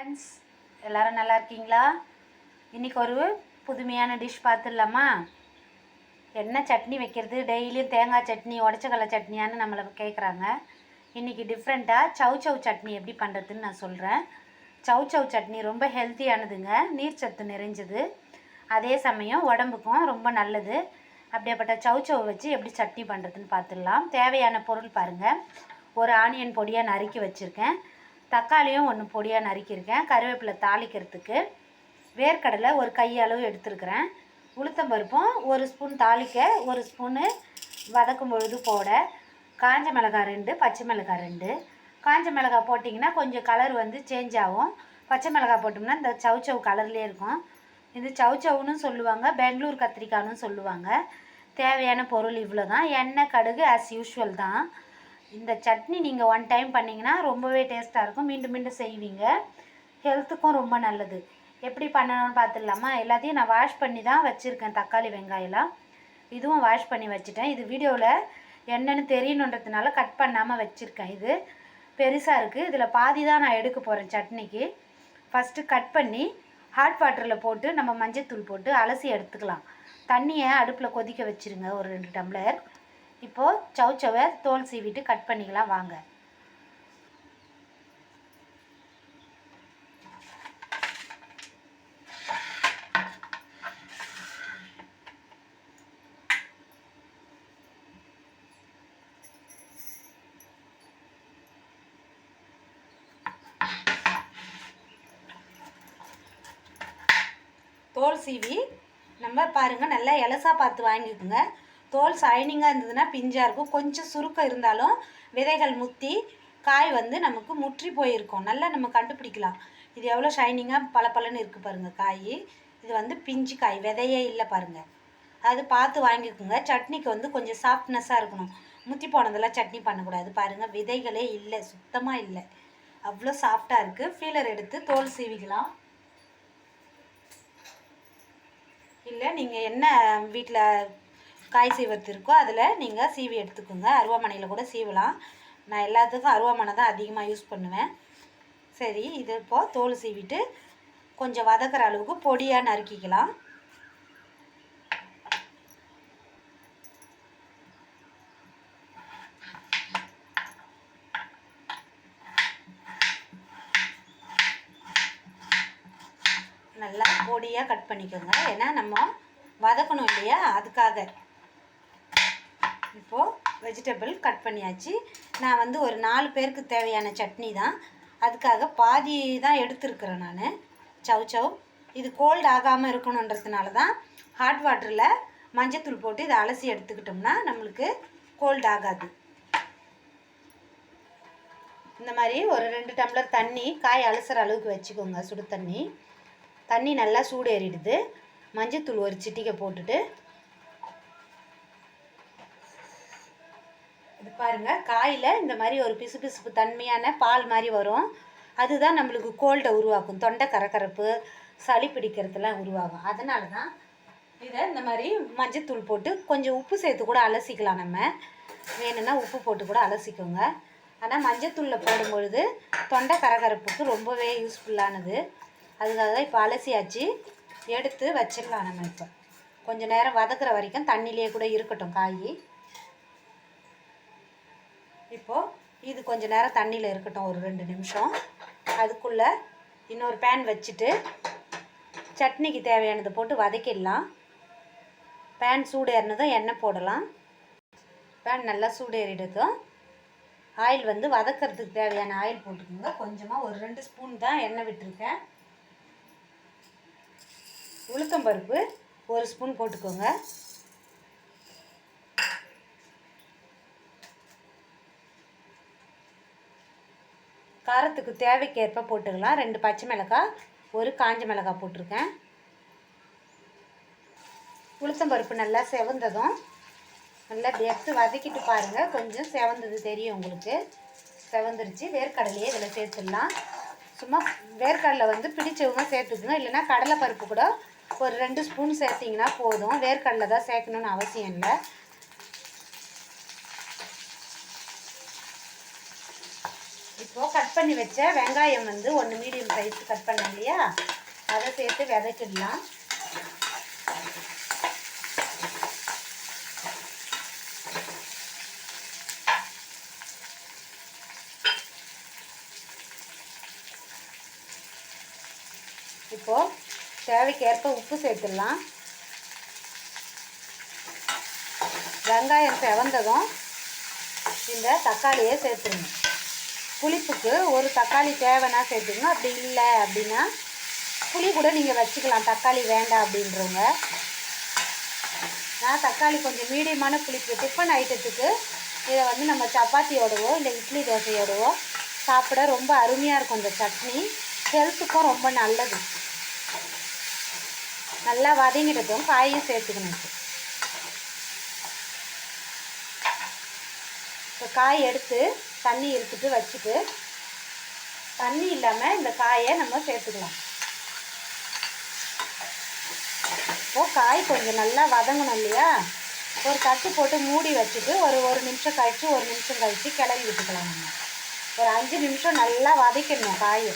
Friends எல்லோரும் நல்லா இருக்கீங்களா? இன்றைக்கி ஒரு புதுமையான டிஷ் பார்த்துடலாமா? என்ன சட்னி வைக்கிறது? டெய்லியும் தேங்காய் சட்னி உடச்சக்கடலை சட்னியான்னு நம்மளை கேட்குறாங்க இன்றைக்கி டிஃப்ரெண்ட்டாக சவ் சவ் சட்னி எப்படி பண்ணுறதுன்னு நான் சொல்கிறேன் சவ் சவ் சட்னி ரொம்ப ஹெல்த்தியானதுங்க நீர்ச்சத்து நிறைஞ்சது. அதே சமயம் உடம்புக்கும் ரொம்ப நல்லது. அப்படியாப்பட்ட சவ் சவ் வச்சு எப்படி சட்னி பண்ணுறதுன்னு பார்த்துடலாம். தேவையான பொருள் பாருங்கள் ஒரு ஆனியன் பொடியாக நறுக்கி வச்சுருக்கேன். தக்காளியும் ஒன்று பொடியாக நறுக்கியிருக்கேன். கருவேப்பிலை தாளிக்கிறதுக்கு வேர்க்கடலை ஒரு கையளவு எடுத்துருக்கிறேன். உளுத்தம்பருப்பும் ஒரு ஸ்பூன் தாளிக்க ஒரு ஸ்பூனு வதக்கும் பொழுது போட காஞ்ச மிளகாய் ரெண்டு பச்சை மிளகாய் ரெண்டு. காஞ்ச மிளகாய் போட்டிங்கன்னா கொஞ்சம் கலர் வந்து சேஞ்ச் ஆகும். பச்சை மிளகாய் போட்டோம்னா இந்த சவ் சவ் கலர்லேயே இருக்கும். இது சவ் சவ்னு சொல்லுவாங்க பெங்களூர் கத்திரிக்காய்னு சொல்லுவாங்க. தேவையான பொருள் இவ்வளோ தான் எண்ணெய் கடுகு ஆஸ் யூஷுவல் தான். இந்த சட்னி நீங்கள் ஒன் டைம் பண்ணிங்கன்னா ரொம்பவே டேஸ்ட்டாக இருக்கும். மீண்டும் மீண்டும் செய்வீங்க. ஹெல்த்துக்கும் ரொம்ப நல்லது. எப்படி பண்ணணும்னு பார்த்துடலாமா? எல்லாத்தையும் நான் வாஷ் பண்ணி தான் வச்சுருக்கேன். தக்காளி வெங்காயம்லாம். இதுவும் வாஷ் பண்ணி வச்சுட்டேன். இது வீடியோவில் என்னென்னு தெரியணுன்றதுனால கட் பண்ணாமல் வச்சுருக்கேன். இது பெருசாக இருக்குது இதில் பாதி தான் நான் எடுக்க போகிறேன் சட்னிக்கு. ஃபஸ்ட்டு கட் பண்ணி ஹாட் வாட்டரில் போட்டு நம்ம மஞ்சத்தூள் போட்டு அலசி எடுத்துக்கலாம். தண்ணியை அடுப்பில் கொதிக்க வச்சுருங்க. ஒரு ரெண்டு டம்ளர் இப்போது சவுச்சவை தோல் சீவிட்டு கட் பண்ணிக்கலாம் வாங்க. தோல் சீவி நம்ம பாருங்கள் நல்லா எலசா பார்த்து வாங்கிக்கோங்க. தோல் ஷைனிங்காக இருந்ததுன்னா பிஞ்சாக இருக்கும். கொஞ்சம் சுருக்கம் இருந்தாலும் விதைகள் முத்தி காய் வந்து நமக்கு முற்றி போயிருக்கும். நல்லா நம்ம கண்டுபிடிக்கலாம். இது எவ்வளோ ஷைனிங்காக பல பலன்னு இருக்குது பாருங்கள் காய். இது வந்து பிஞ்சு காய். விதையே இல்லை பாருங்கள் அது பார்த்து வாங்கிக்கோங்க. சட்னிக்கு வந்து கொஞ்சம் சாஃப்ட்னஸாக இருக்கணும். முத்தி போனதெல்லாம் சட்னி பண்ணக்கூடாது. பாருங்கள் விதைகளே இல்லை. சுத்தமாக இல்லை. அவ்வளோ சாஃப்டாக இருக்குது ஃபீலர் எடுத்து தோல் சீவிக்கலாம். இல்லை நீங்கள் என்ன வீட்டில் காய் சீவத்து இருக்கோ அதில் நீங்கள் சீவி எடுத்துக்கோங்க. அருவாமனையில் கூட சீவலாம். நான் எல்லாத்துக்கும் அருவாமனை தான் அதிகமாக யூஸ் பண்ணுவேன். சரி இது இப்போது தோல் சீவிட்டு கொஞ்சம் வதக்கிற அளவுக்கு பொடியாக நறுக்கிக்கலாம். நல்லா பொடியாக கட் பண்ணிக்கோங்க. ஏன்னா நம்ம வதக்கணும் இல்லையா? அதுக்காக. இப்போது வெஜிடபிள் கட் பண்ணியாச்சு. நான் வந்து ஒரு நாலு பேருக்கு தேவையான சட்னி தான். அதுக்காக பாதி தான் எடுத்துருக்குறேன் நான். சவ் சவ். இது கோல்டு ஆகாமல் இருக்கணுன்றதுனால தான் ஹாட் வாட்டரில் மஞ்சத்தூள் போட்டு இதை அலசி எடுத்துக்கிட்டோம்னா நம்மளுக்கு கோல்டு ஆகாது. இந்த மாதிரி ஒரு ரெண்டு டம்ளர் தண்ணி காய் அலசுற அளவுக்கு வச்சுக்கோங்க சுடு தண்ணி. தண்ணி நல்லா சூடு ஏறிடுது மஞ்சத்தூள் ஒரு சிட்டிக்கை போட்டுட்டு பாருங்கள் காயில் இந்த மாதிரி ஒரு பிசு பிசுப்பு தன்மையான பால் மாதிரி வரும். அதுதான் நம்மளுக்கு கோல்டை உருவாக்கும். தொண்டை கரகரப்பு சளி பிடிக்கிறதுலாம் உருவாகும். அதனால தான் இதை இந்த மாதிரி மஞ்சத்தூள் போட்டு கொஞ்சம் உப்பு சேர்த்து கூட அலசிக்கலாம் நம்ம. வேணும்னா உப்பு போட்டு கூட அலசிக்கோங்க. ஆனால் மஞ்சத்தூளில் போடும்பொழுது தொண்டை கரகரப்புக்கு ரொம்பவே யூஸ்ஃபுல்லானது அதுக்காக தான் இப்போ அலசியாச்சு. எடுத்து வச்சிடலாம் நம்ம இப்போ. கொஞ்சம் நேரம் வதக்குற வரைக்கும் தண்ணியிலே கூட இருக்கட்டும் காய். இப்போது இது கொஞ்ச நேரம் தண்ணியில் இருக்கட்டும் ஒரு ரெண்டு நிமிஷம். அதுக்குள்ளே இன்னொரு பேன் வச்சுட்டு சட்னிக்கு தேவையானதை போட்டு வதக்கிடலாம். பேன் சூடேறினதும் எண்ணெய் போடலாம். பேன் நல்லா சூடேறிடுதும் ஆயில் வந்து வதக்கிறதுக்கு தேவையான ஆயில் போட்டுக்கோங்க. கொஞ்சமாக ஒரு ரெண்டு ஸ்பூன் தான் எண்ணெய் விட்டுருக்கேன். உளுத்தம்பருப்பு ஒரு ஸ்பூன் போட்டுக்கோங்க. காரத்துக்கு தேவைக்கேற்ப போட்டுக்கலாம். ரெண்டு பச்சை மிளகாய் ஒரு காஞ்ச மிளகாய் போட்டிருக்கேன். உளுத்தம்பருப்பு நல்லா செவந்ததும் நல்லா எடுத்து வதக்கிட்டு பாருங்கள் கொஞ்சம் செவந்தது தெரியும் உங்களுக்கு. செவந்துருச்சு. வேர்க்கடலையே இதில் சேர்த்துடலாம். சும்மா வேர்க்கடலை வந்து பிடிச்சவங்க சேர்த்துக்கணும். இல்லைன்னா கடலைப்பருப்பு கூட ஒரு ரெண்டு ஸ்பூன் சேர்த்திங்கன்னா போதும். வேர்க்கடலை தான் சேர்க்கணுன்னு அவசியம் இல்லை. இப்போது கட் பண்ணி வச்ச வெங்காயம் வந்து ஒன்று மீடியம் சைஸ் கட் பண்ண இல்லையா? அதை சேர்த்து விதைச்சிடலாம். இப்போது தேவைக்கேற்ப உப்பு சேர்த்துடலாம். வெங்காயம் செவந்ததும் இந்த தக்காளியை சேர்த்துருங்க புளிப்புக்கு ஒரு தக்காளி தேவைன்னா சேர்த்துக்கணும். அப்படி இல்லை அப்படின்னா புளி கூட நீங்கள் வச்சுக்கலாம். தக்காளி வேண்டாம் அப்படின்றவங்க. நான் தக்காளி கொஞ்சம் மீடியமான புளிப்பு டிஃபன் ஐட்டத்துக்கு இதை வந்து நம்ம சப்பாத்தியோடவோ இல்லை இட்லி தோசையோடவோ சாப்பிட ரொம்ப அருமையாக இருக்கும் இந்த சட்னி. ஹெல்த்துக்கும் ரொம்ப நல்லது. நல்லா வதங்கிட்டதும் காயும் சேர்த்துக்கணும் இப்போ. இப்போ காய் எடுத்து தண்ணி எடுத்துட்டு வச்சுட்டு தண்ணி இல்லாமல் இந்த காயை நம்ம சேர்த்துக்கலாம். இப்போது காய் கொஞ்சம் நல்லா வதங்கணும் இல்லையா? ஒரு தட்டு போட்டு மூடி வச்சுட்டு ஒரு ஒரு நிமிஷம் கழித்து ஒரு நிமிஷம் கழித்து கிளறி விட்டுக்கலாம் நம்ம. ஒரு அஞ்சு நிமிஷம் நல்லா வதக்கணும் காயை.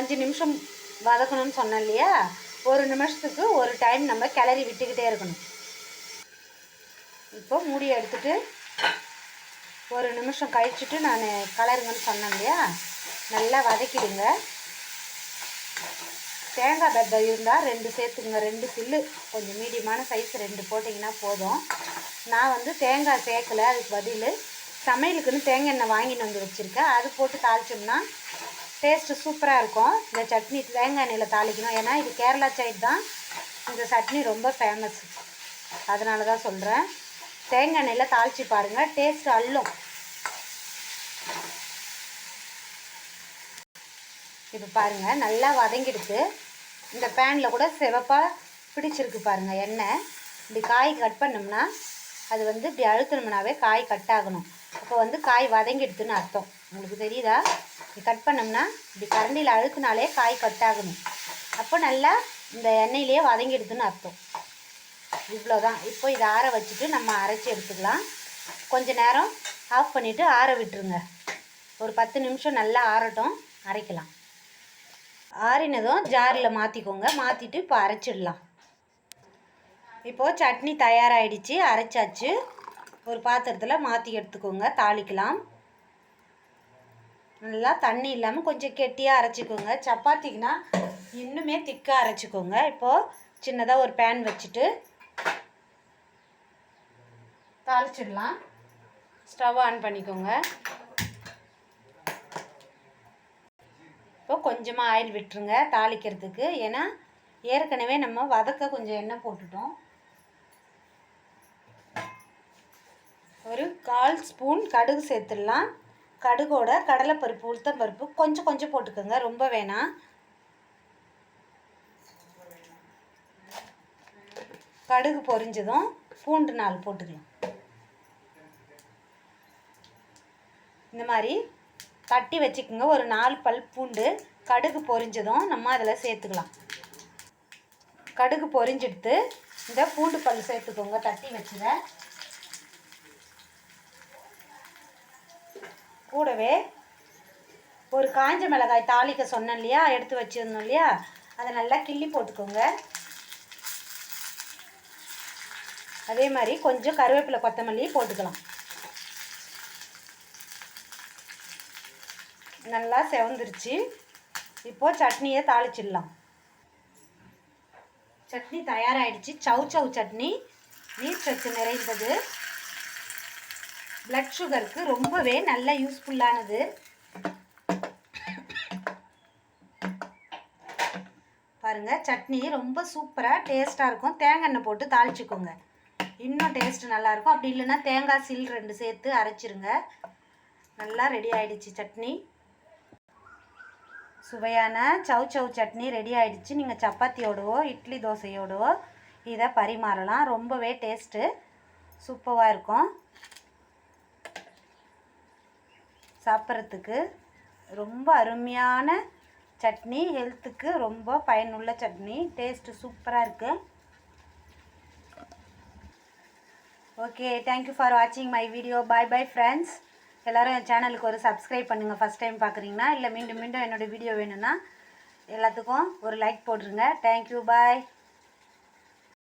அஞ்சு நிமிஷம் வதக்கணும்னு சொன்னேன் இல்லையா? ஒரு நிமிஷத்துக்கு ஒரு டைம் நம்ம கிளறி விட்டுக்கிட்டே இருக்கணும். இப்போ மூடி எடுத்துட்டு ஒரு நிமிஷம் கழிச்சுட்டு நான் கலருங்கன்னு சொன்னேன் இல்லையா? நல்லா வதக்கிடுங்க. தேங்காய் டப்பா இருந்தால் ரெண்டு சேர்த்துங்க ரெண்டு சில்லு. கொஞ்சம் மீடியமான சைஸ் ரெண்டு போட்டிங்கன்னா போதும். நான் வந்து தேங்காய் சேர்க்கலை. அதுக்கு பதில் சமையலுக்குன்னு தேங்காய் எண்ணெய் வாங்கிட்டு வந்து வச்சுருக்கேன். அது போட்டு தாளிச்சோம்னா டேஸ்ட்டு சூப்பராக இருக்கும். இந்த சட்னி தேங்காய் எண்ணெயில் தாளிக்கணும். ஏன்னா இது கேரளா சைடு தான். இந்த சட்னி ரொம்ப ஃபேமஸ் அதனால தான் சொல்கிறேன் தேங்காய் எண்ணெயில் தாளித்து பாருங்கள் டேஸ்ட் அள்ளும். இப்போ பாருங்கள் நல்லா வதங்கிடுச்சு. இந்த பேனில் கூட சிவப்பாக பிடிச்சிருக்கு பாருங்கள் எண்ணெய். இப்படி காய் கட் பண்ணோம்னா அது வந்து இப்படி அழுத்தணும்னாவே காய் கட் ஆகணும். அப்போ வந்து காய் வதங்கிடுதுன்னு அர்த்தம். உங்களுக்கு தெரியுதா? இப்படி கட் பண்ணோம்னா இப்படி கரண்டியில் அழுத்தினாலே காய் கட் ஆகணும் அப்போ நல்லா இந்த எண்ணெயிலேயே வதங்கிடுதுன்னு அர்த்தம். இவ்வளோதான் இப்போ இதை ஆற வச்சுட்டு நம்ம அரைச்சி எடுத்துக்கலாம். கொஞ்சம் நேரம் ஆஃப் பண்ணிவிட்டு ஆற விட்டுருங்க. ஒரு பத்து நிமிஷம் நல்லா ஆறட்டும். அரைக்கலாம். ஆறினதும் ஜாரில் மாற்றிக்கோங்க மாற்றிட்டு இப்போ அரைச்சிடலாம். இப்போது சட்னி தயாராகிடுச்சு அரைச்சாச்சு. ஒரு பாத்திரத்தில் மாற்றி எடுத்துக்கோங்க தாளிக்கலாம். நல்லா தண்ணி இல்லாமல் கொஞ்சம் கெட்டியாக அரைச்சிக்கோங்க. சப்பாத்திக்குனா இன்னுமே திக்காக அரைச்சிக்கோங்க. இப்போது சின்னதாக ஒரு பேன் வச்சுட்டு தாளிச்சிடலாம். ஸ்டவ் ஆன் பண்ணிக்கோங்க. இப்போ கொஞ்சமாக ஆயில் விட்டுருங்க தாளிக்கிறதுக்கு. ஏன்னா ஏற்கனவே நம்ம வதக்க கொஞ்சம் எண்ணெய் போட்டுட்டோம். ஒரு கால் ஸ்பூன் கடுகு சேர்த்துடலாம். கடுகோட கடலைப்பருப்பு உளுத்தம்பருப்பு கொஞ்சம் கொஞ்சம் போட்டுக்கோங்க. ரொம்ப வேணாம். கடுகு பொரிஞ்சதும் பூண்டு நாள் போட்டுக்கலாம். இந்த மாதிரி தட்டி வச்சுக்கோங்க. ஒரு நாலு பல் பூண்டு கடுகு பொரிஞ்சதும் நம்ம அதில் சேர்த்துக்கலாம். கடுகு பொரிஞ்செடுத்து இந்த பூண்டு பல் சேர்த்துக்கோங்க. தட்டி வச்சுத கூடவே ஒரு காஞ்ச மிளகாய் தாளிக்க சொன்னேன் இல்லையா? எடுத்து வச்சுருந்தோம் இல்லையா? அதை நல்லா கிள்ளி போட்டுக்கோங்க. அதே மாதிரி கொஞ்சம் கருவேப்பிலை கொத்தமல்லி போட்டுக்கலாம். நல்லா செவந்துருச்சு. இப்போது சட்னியை தாளிச்சிடலாம். சட்னி தயாராகிடுச்சு சவு சவு சட்னி. நீர் சத்து நிறைந்தது. பிளட் சுகருக்கு ரொம்பவே நல்ல யூஸ்ஃபுல்லானது பாருங்கள் சட்னி ரொம்ப சூப்பராக டேஸ்ட்டாக இருக்கும். தேங்காய் எண்ணெய் போட்டு தாளிச்சிக்கோங்க. இன்னும் டேஸ்ட்டு நல்லாயிருக்கும். அப்படி இல்லைன்னா தேங்காய் சீல் ரெண்டு சேர்த்து அரைச்சிருங்க. நல்லா ரெடி ஆகிடுச்சு சட்னி. சுவையான சவ் சவ் சட்னி ரெடி ஆகிடுச்சு நீங்கள் சப்பாத்தியோடவோ இட்லி தோசையோடவோ இதை பரிமாறலாம். ரொம்பவே டேஸ்ட்டு சூப்பராக இருக்கும். சாப்பிட்றதுக்கு ரொம்ப அருமையான சட்னி ஹெல்த்துக்கு ரொம்ப பயனுள்ள சட்னி. டேஸ்ட்டு சூப்பராக இருக்குது ஓகே தேங்க்யூ ஃபார் வாட்சிங் my video bye bye friends எல்லோரும் என் சேனலுக்கு ஒரு சப்ஸ்கிரைப் பண்ணுங்கள் ஃபஸ்ட் டைம் பார்க்குறீங்கன்னா இல்லை மீண்டும் மீண்டும் என்னோடய வீடியோ வேணும்னா எல்லாத்துக்கும் ஒரு லைக் போட்டுருங்க. Thank you bye